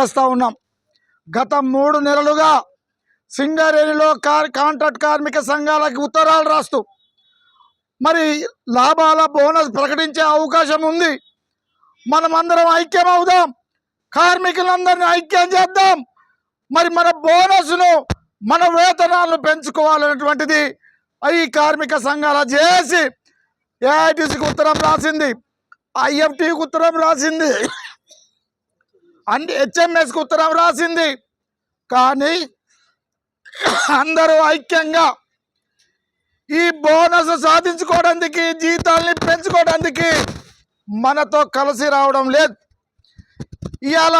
తెలియజేస్తా ఉన్నాం. గత మూడు నెలలుగా సింగరేణిలో కార్ కాంట్రాక్ట్ కార్మిక సంఘాలకు ఉత్తరాలు రాస్తూ మరి లాభాల బోనస్ ప్రకటించే అవకాశం ఉంది. మనమందరం ఐక్యం అవుదాం కార్మికులందరినీ ఐక్యం చేద్దాం. మరి మన బోనస్ను మన వేతనాలను పెంచుకోవాలనేటువంటిది ఈ కార్మిక సంఘాల చేసి ఏఐటీసీకి ఉత్తరం రాసింది. ఐఎఫ్టీకి ఉత్తరం రాసింది. అన్ని హెచ్ఎంఎస్కి ఉత్తరం రాసింది. కానీ అందరూ ఐక్యంగా ఈ బోనస్ సాధించుకోవడానికి జీతాల్ని పెంచుకోవడానికి మనతో కలిసి రావడం లేదు. ఇవాళ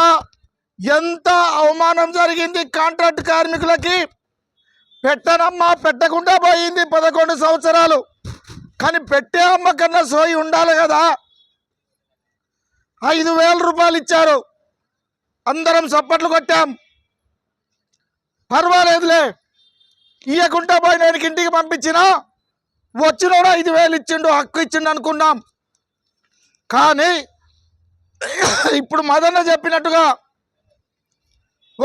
ఎంత అవమానం జరిగింది కాంట్రాక్ట్ కార్మికులకి? పెట్టనమ్మా పెట్టకుండా పోయింది పదకొండు సంవత్సరాలు. కానీ పెట్టే అమ్మ కన్నా సోయి ఉండాలి కదా. ఐదు వేల రూపాయలు ఇచ్చారు. అందరం చప్పట్లు కొట్టాం. పర్వాలేదులే. ఇయ్యకుండా పోయి నేను ఇంటికి పంపించినా వచ్చినోడు ఐదు వేలు ఇచ్చిండు హక్కు ఇచ్చిండు అనుకున్నాం. కానీ ఇప్పుడు మదన్న చెప్పినట్టుగా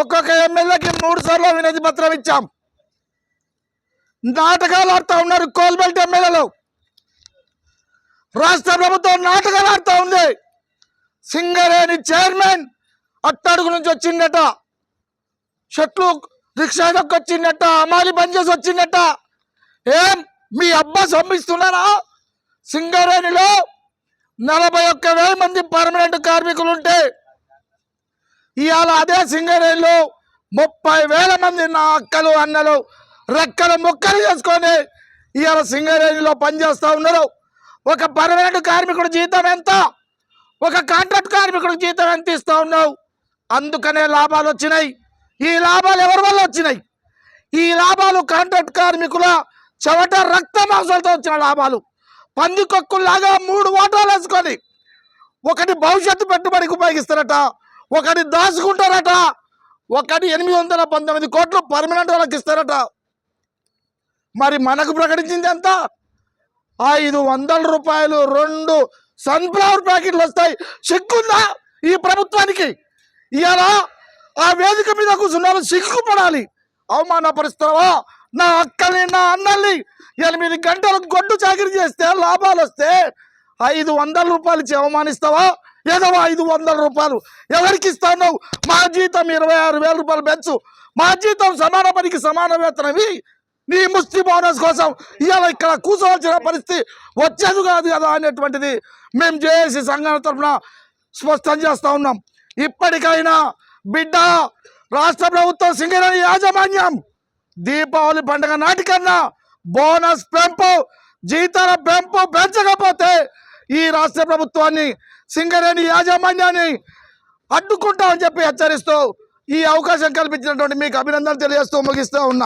ఒక్కొక్క ఎమ్మెల్యేకి మూడు సార్లు వినతి పత్రం ఇచ్చాం. నాటకాలు ఆడుతూ ఉన్నారు కోల్బెల్ట్ ఎమ్మెల్యేలు. రాష్ట్ర ప్రభుత్వం నాటకాలు ఆడుతూ ఉంది. సింగరేణి చైర్మన్ అట్టడుగు నుంచి వచ్చిందట. షట్లు రిక్షా వచ్చిందట. అమాలి పనిచేసి వచ్చిందట. ఏం? మీ అబ్బా సొమ్మిస్తున్నారా సింగరేణిలో నలభై ఒక్క వేల మంది పర్మనెంట్ కార్మికులు ఉంటే ఇవాళ అదే సింగరేణిలో ముప్పై వేల మంది నా అక్కలు అన్నలు రెక్కలు ముక్కలు చేసుకొని ఇవాళ సింగరేణిలో పనిచేస్తూ ఉన్నారు. ఒక పర్మనెంట్ కార్మికుడు జీతం ఎంత? ఒక కాంట్రాక్ట్ కార్మికుడికి జీతం ఎంత ఇస్తూ ఉన్నావు? అందుకనే లాభాలు వచ్చినాయి. ఈ లాభాలు ఎవరి వల్ల వచ్చినాయి? ఈ లాభాలు కాంట్రాక్ట్ కార్మికుల చెవట రక్త మాంసాలతో వచ్చిన లాభాలు. పందికొక్కుల్లాగా మూడు ఓటాలు వేసుకొని ఒకటి భవిష్యత్తు పెట్టుబడికి ఉపయోగిస్తారట ఒకటి దాచుకుంటారట ఒకటి ఎనిమిది వందల పంతొమ్మిది కోట్లు పర్మనెంట్ వాళ్ళకి ఇస్తారట. మరి మనకు ప్రకటించింది ఎంత? ఐదు వందల రూపాయలు రెండు సన్ఫ్లవర్ ప్యాకెట్లు వస్తాయి. సిగ్గుందా ఈ ప్రభుత్వానికి? ఇవాళ ఆ వేదిక మీద కూర్చున్నారు సిగ్గుపడాలి. అవమానపరుస్తావా? నా అక్కల్ని నా అన్నల్ని ఎనిమిది గంటలు గొడ్డు చాకరీ చేస్తే లాభాలు వస్తే ఐదు వందల రూపాయలు ఇచ్చి అవమానిస్తావా? ఏదో ఐదు వందల రూపాయలు. ఎవరికి ఇస్తాను మా జీతం ఇరవై ఆరు వేల రూపాయలు పెంచు. మా జీతం సమాన పనికి సమాన వేతనవి. నీ ముష్టి బోనస్ కోసం ఇవాళ ఇక్కడ కూర్చోవలసిన పరిస్థితి వచ్చేది కాదు కదా అనేటువంటిది మేము చేసి సంఘాల తరఫున స్పష్టం చేస్తూ ఉన్నాం. ఇప్పటికైనా బిడ్డ రాష్ట్ర ప్రభుత్వం సింగరేణి యాజమాన్యం దీపావళి పండుగ నాటికన్నా బోనస్ పెంపు జీతాల పెంపు పెంచకపోతే ఈ రాష్ట్ర ప్రభుత్వాన్ని సింగరేణి యాజమాన్యాన్ని అడ్డుకుంటామని చెప్పి హెచ్చరిస్తూ ఈ అవకాశం కల్పించినటువంటి మీకు అభినందనలు తెలియజేస్తూ ముగిస్తూ ఉన్నా